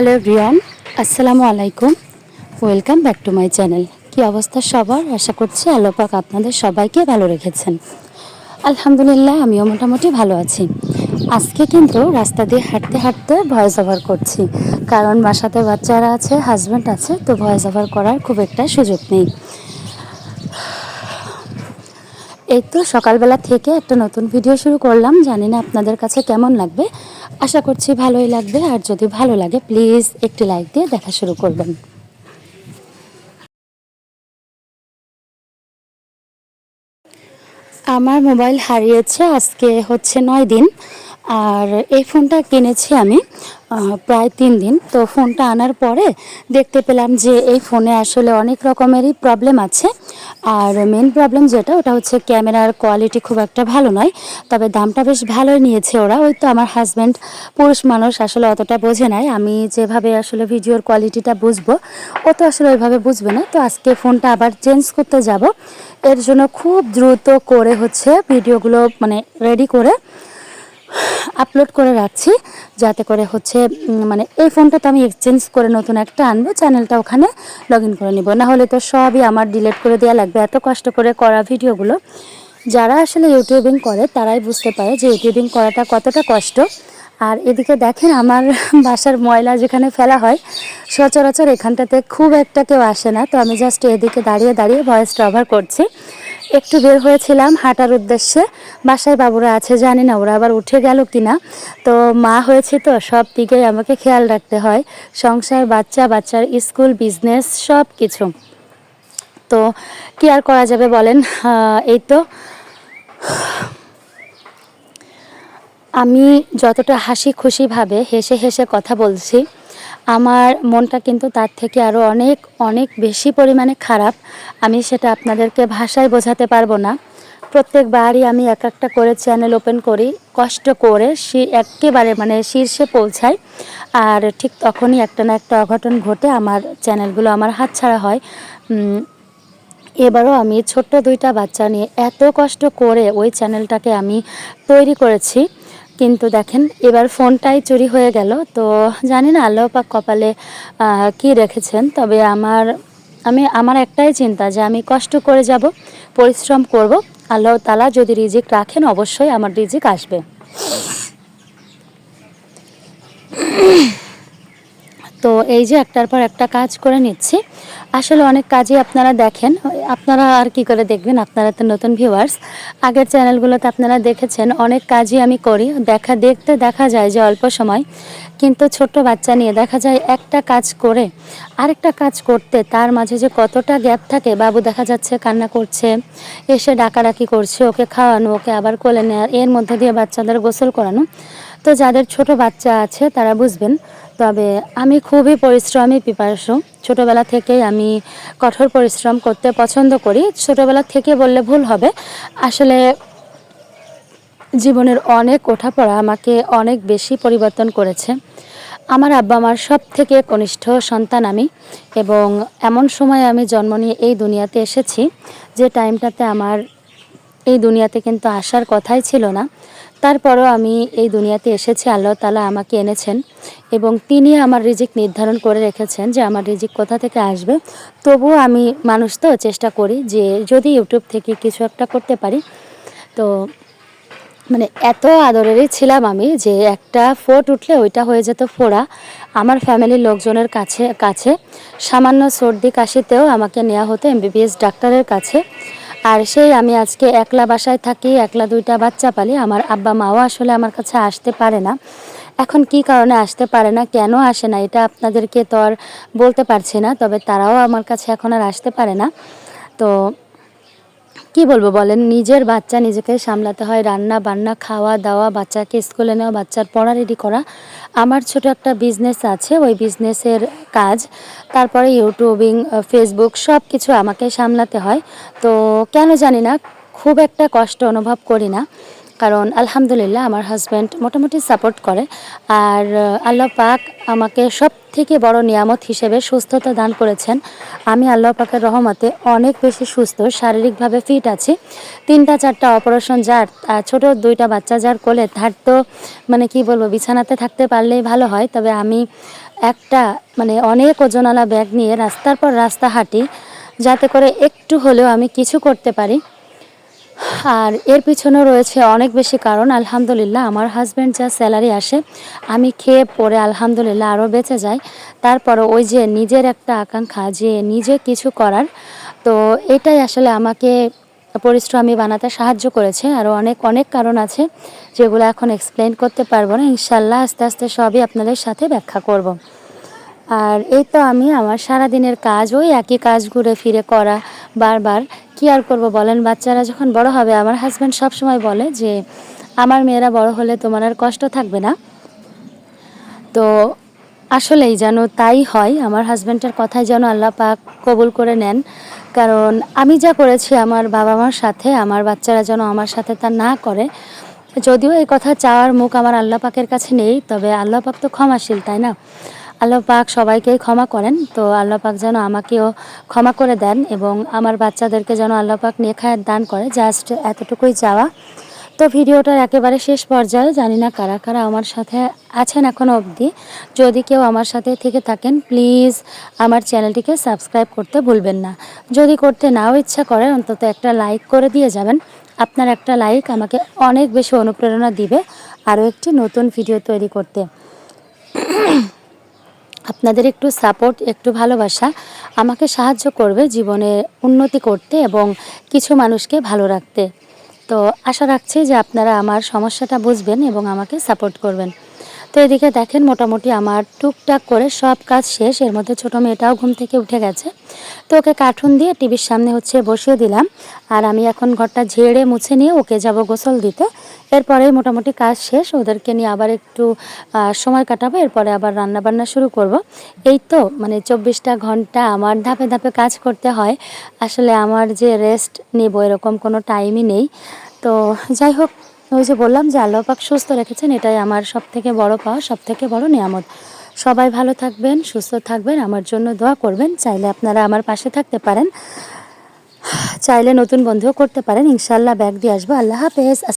Hello everyone আসসালামু আলাইকুম welcome back to my channel কি অবস্থা সবার? আশা করছি আলোপাক আপনাদের সবাইকে ভালো রেখেছেন। আলহামদুলিল্লাহ, আমিও মোটামুটি ভালো আছি। আজকে কিন্তু রাস্তা দিয়ে হাঁটতে হাঁটতে ভয়েস ওভার করছি। কারণ বাসাতে বাচ্চারা আছে হাজব্যান্ড আছে, তো ভয়েস ওভার করার খুব একটা সুযোগ নেই। এই তো সকালবেলা থেকে একটা নতুন ভিডিও শুরু করলাম। জানি না আপনাদের কাছে কেমন লাগবে। আশা করছি ভালোই লাগবে। আর যদি ভালো লাগে প্লিজ একটি লাইক দিয়ে দেখা শুরু করবেন। আমার মোবাইল হারিয়েছে, আজকে হচ্ছে নয় দিন। আর এই ফোনটা কিনেছি আমি। প্রায় তিন দিন। তো ফোনটা আনার পরে দেখতে পেলাম যে এই ফোনে আসলে অনেক রকমেরই প্রবলেম আছে। আর মেন প্রবলেম যেটা, ওটা হচ্ছে ক্যামেরার কোয়ালিটি খুব একটা ভালো নয়, তবে দামটা বেশ ভালোই নিয়েছে ওরা। ওই তো আমার হাজব্যান্ড পুরুষ মানুষ, আসলে অতটা বোঝে নাই। আমি যেভাবে আসলে ভিডিওর কোয়ালিটিটা বুঝব, ও তো আসলে ওইভাবে বুঝবে না। তো আজকে ফোনটা আবার চেঞ্জ করতে যাব। এর জন্য খুব দ্রুত করে হচ্ছে ভিডিওগুলো মানে রেডি করে আপলোড করে রাখছি, যাতে করে হচ্ছে মানে এই ফোনটা তো আমি এক্সচেঞ্জ করে নতুন একটা আনব চ্যানেলটা ওখানে লগ করে নিব। না হলে তো সবই আমার ডিলিট করে দেওয়া লাগবে, এত কষ্ট করে করা ভিডিওগুলো। যারা আসলে ইউটিউবিং করে, তারাই বুঝতে পারে যে ইউটিউবিং করাটা কতটা কষ্ট। আর এদিকে দেখেন আমার বাসার ময়লা যেখানে ফেলা হয়, সচরাচর এখানটাতে খুব একটা কেউ আসে না। তো আমি জাস্ট এদিকে দাঁড়িয়ে দাঁড়িয়ে ভয়েস কভার করছি। একটু বের হয়েছিলাম হাঁটার উদ্দেশ্যে। বাসায় বাবুরা আছে, জানি না ওরা আবার উঠে গেল কিনা। তো মা হয়েছে তো, সব দিকেই আমাকে খেয়াল রাখতে হয়। সংসার, বাচ্চা, বাচ্চার স্কুল, বিজনেস, সব কিছু। তো কি আর করা যাবে বলেন? এই তো। আমি যতটা হাসি খুশিভাবে হেসে হেসে কথা বলছি আমার মনটা কিন্তু তার থেকে আরও অনেক অনেক বেশি পরিমাণে খারাপ। আমি সেটা আপনাদেরকে ভাষায় বোঝাতে পারব না। প্রত্যেকবারই আমি এক একটা করে চ্যানেল ওপেন করি, কষ্ট করে সে একেবারে মানে শীর্ষে পৌঁছাই। আর ঠিক তখনই একটা না একটা অঘটন ঘটে, আমার চ্যানেলগুলো আমার হাতছাড়া হয়। এবারও আমি ছোট্ট দুইটা বাচ্চা নিয়ে এত কষ্ট করে ওই চ্যানেলটাকে আমি তৈরি করেছি। কিন্তু দেখেন, এবার ফোনটাই চুরি হয়ে গেল। তো জানি না আল্লাহ পাক কপালে কি রেখেছেন? তবে আমার, আমি, আমার একটাই চিন্তা যে আমি কষ্ট করে যাব, পরিশ্রম করব। আল্লাহ তালা যদি রিজিক রাখেন, অবশ্যই আমার রিজিক আসবে। তো এই যে একটার পর একটা কাজ করে নিচ্ছি। আসলে অনেক কাজই আপনারা দেখেন। আপনারা আর কি করে দেখবেন? আপনারা তো নতুন ভিউয়ার্স আগের চ্যানেলগুলোতে আপনারা দেখেছেন, অনেক কাজই আমি করি। দেখা, দেখতে দেখা যায় যে অল্প সময়। কিন্তু ছোট বাচ্চা নিয়ে দেখা যায় একটা কাজ করে, আরেকটা কাজ করতে তার মাঝে যে কতটা গ্যাপ থাকে, বাবু দেখা যাচ্ছে কান্না করছে, এসে ডাকাডাকি করছে, ওকে খাওয়ানো, ওকে আবার কোলে নেওয়া এর মধ্যে দিয়ে বাচ্চাদের গোসল করানো। তো যাদের ছোট বাচ্চা আছে তারা বুঝবেন তবে আমি খুবই পরিশ্রমী পিপাসু। ছোটোবেলা থেকেই আমি কঠোর পরিশ্রম করতে পছন্দ করি। ছোটোবেলা থেকে বললে ভুল হবে। আসলে জীবনের অনেক ওঠাপড়া আমাকে অনেক বেশি পরিবর্তন করেছে। আমার আব্বা আমার সব থেকে কনিষ্ঠ সন্তান আমি এবং এমন সময় আমি জন্ম নিয়ে এই দুনিয়াতে এসেছি যে টাইমটাতে আমার এই দুনিয়াতে কিন্তু আসার কথাই ছিল না। তারপরও আমি এই দুনিয়াতে এসেছি, আল্লাহ তালা আমাকে এনেছেন এবং তিনি আমার রিজিক নির্ধারণ করে রেখেছেন যে আমার রিজিক কোথা থেকে আসবে। তবুও আমি মানুষ তো, চেষ্টা করি যে যদি ইউটিউব থেকে কিছু একটা করতে পারি। তো মানে এত আদরেরই ছিলাম আমি যে একটা ফোট উঠলে ওইটা হয়ে যেত ফোড়া। আমার ফ্যামিলির লোকজনের কাছে কাছে সামান্য সর্দি কাশিতেও আমাকে নেওয়া হতো এমবিবিএস ডাক্তারের কাছে। আর সেই আমি আজকে একলা বাসায় থাকি, একলা দুইটা বাচ্চা পালি, আমার আব্বা মাও আসলে আমার কাছে আসতে পারে না। এখন কি কারণে আসতে পারে না, কেন আসে না, এটা আপনাদেরকে তো আর বলতে পারছি না, তবে তারাও আমার কাছে এখন আর আসতে পারে না। তো কি বলব বলেন? নিজের বাচ্চা নিজেকে সামলাতে হয়, রান্না বান্না, খাওয়া দাওয়া, বাচ্চাকে স্কুলে নেওয়া, বাচ্চার পড়া রেডি করা। আমার ছোট একটা বিজনেস আছে, ওই বিজনেসের কাজ। তারপরে ইউটিউবিং ফেসবুক সব কিছু আমাকে সামলাতে হয়। তো কেন জানি না, খুব একটা কষ্ট অনুভব করি না। কারণ আলহামদুলিল্লাহ আমার হাজব্যান্ড মোটামুটি সাপোর্ট করে। আর আল্লাহ পাক আমাকে সব থেকে বড় নিয়ামত হিসেবে সুস্থতা দান করেছেন। আমি আল্লাহ পাকের রহমতে অনেক বেশি সুস্থ, শারীরিকভাবে ফিট আছি। তিনটা, চারটা অপারেশন যার ছোট দুইটা বাচ্চা যার কোলে তার তো মানে কি বলব, বিছানাতে থাকতে পারলেই ভালো হয়। তবে আমি একটা মানে অনেক ওজনওয়ালা ব্যাগ নিয়ে রাস্তার পর রাস্তা হাঁটি, যাতে করে একটু হলেও আমি কিছু করতে পারি। আর এর পিছনে রয়েছে অনেক বেশি কারণ। আলহামদুলিল্লাহ, আমার হাজব্যান্ড যা স্যালারি আসে, আমি খেয়ে পরে আলহামদুলিল্লাহ আরও বেঁচে যাই। তারপরে ওই যে নিজের একটা আকাঙ্ক্ষা যে নিজে কিছু করার, তো এটাই আসলে আমাকে পরিশ্রমী বানাতে সাহায্য করেছে। আরও অনেক অনেক কারণ আছে যেগুলো এখন এক্সপ্লেন করতে পারব না। ইনশাল্লাহ আস্তে আস্তে সবই আপনাদের সাথে ব্যাখ্যা করব। আর এই তো আমি আমার সারা দিনের কাজ, ওই একই কাজ ঘুরে ফিরে করা বারবার। কি আর করব বলেন? বাচ্চারা যখন বড় হবে, আমার হাজব্যান্ড সবসময় বলে যে, আমার মেয়েরা বড় হলে তোমার আর কষ্ট থাকবে না। তো আসলেই যেন তাই হয়, আমার হাজব্যান্ডের কথাই যেন আল্লাহ পাক কবুল করে নেন। কারণ আমি যা করেছি আমার বাবা মার সাথে, আমার বাচ্চারা যেন আমার সাথে তা না করে। যদিও এই কথা চাওয়ার মুখ আমার আল্লাহ পাকের কাছে নেই, তবে আল্লাহ পাক তো ক্ষমাশীল, তাই না? আল্লাহ পাক সবাইকেই ক্ষমা করেন। তো আল্লাহ পাক যেন আমাকেও ক্ষমা করে দেন এবং আমার বাচ্চাদেরকে যেন আল্লাহ পাক নেখায়াত দান করে জাস্ট এতটুকুই যাওয়া তো ভিডিওটার একেবারে শেষ পর্যায়ে জানি না কারা কারা আমার সাথে আছেন এখনও অবধি। যদি কেউ আমার সাথে থেকে থাকেন প্লিজ আমার চ্যানেলটিকে সাবস্ক্রাইব করতে ভুলবেন না। যদি করতে নাও ইচ্ছা করে, অন্তত একটা লাইক করে দিয়ে যাবেন। আপনার একটা লাইক আমাকে অনেক বেশি অনুপ্রেরণা দিবে আরও একটি নতুন ভিডিও তৈরি করতে। আপনাদের একটু সাপোর্ট একটু ভালোবাসা আমাকে সাহায্য করবে জীবনে উন্নতি করতে এবং কিছু মানুষকে ভালো রাখতে। তো আশা রাখছি যে আপনারা আমার সমস্যাটা বুঝবেন এবং আমাকে সাপোর্ট করবেন। তো এদিকে দেখেন মোটামুটি আমার টুকটাক করে সব কাজ শেষ। এর মধ্যে ছোটো মেয়েটাও ঘুম থেকে উঠে গেছে। তো ওকে কার্টুন দিয়ে টিভির সামনে হচ্ছে বসিয়ে দিলাম। আর আমি এখন ঘরটা ঝেড়ে মুছে নিয়ে ওকে যাব গোসল দিতে। এরপরে মোটামুটি কাজ শেষ। ওদেরকে নিয়ে আবার একটু সময় কাটাবো। এরপরে আবার রান্না বান্না শুরু করব। এই তো মানে চব্বিশটা ঘণ্টা আমার ধাপে ধাপে কাজ করতে হয়। আসলে আমার যে রেস্ট নেব এরকম কোনো টাইমই নেই। তো যাই হোক ওই যে বললাম যে আল্লাহ পাক সুস্থ রেখেছেন, এটাই আমার সব থেকে বড় পাওয়া সব থেকে বড় নিয়ামত। সবাই ভালো থাকবেন, সুস্থ থাকবেন, আমার জন্য দোয়া করবেন। চাইলে আপনারা আমার পাশে থাকতে পারেন। চাইলে নতুন বন্ধুও করতে পারেন। ইনশাল্লাহ ব্যাগ দিয়ে আসব। আল্লাহ হাফেজ।